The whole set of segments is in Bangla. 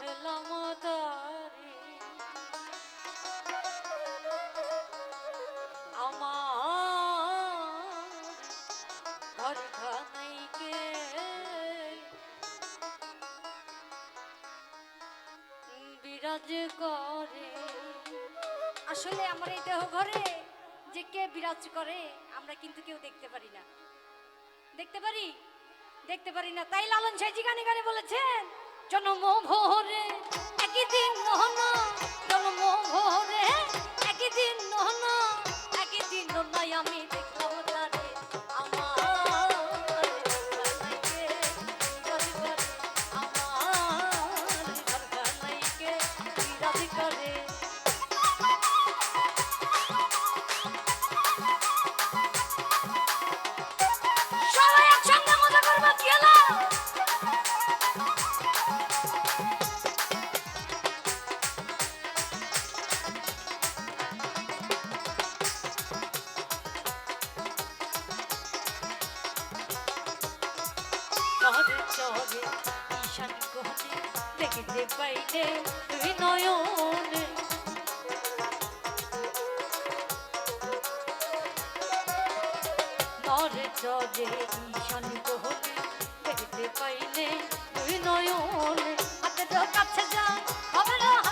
দেখলাম তারে আমার ঘর খানাইকে বিরাজ করে। আসলে আমার এই দেহ ঘরে যে কে বিরাজ করে, আমরা কিন্তু কেউ দেখতে পারি না। দেখতে পারি? দেখতে পারি না। তাই লালন সাইজি গানে গানে বলেছেন জন্ম ভোরে একই দিন নহনা জন্ম ভোরে দেখিতে পাইলে তুই নয়নে নর চরে ঈশান কোণে দেখিতে পাইলে তুই নয়নে হাতের কাছে যা হবে না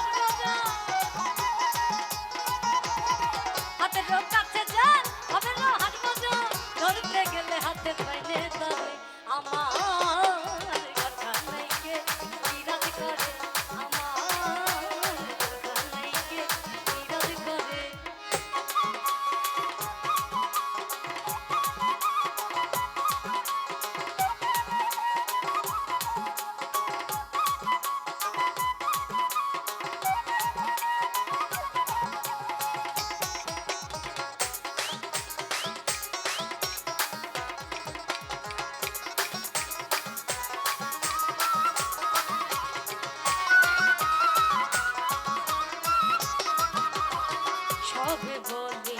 সবে বলে।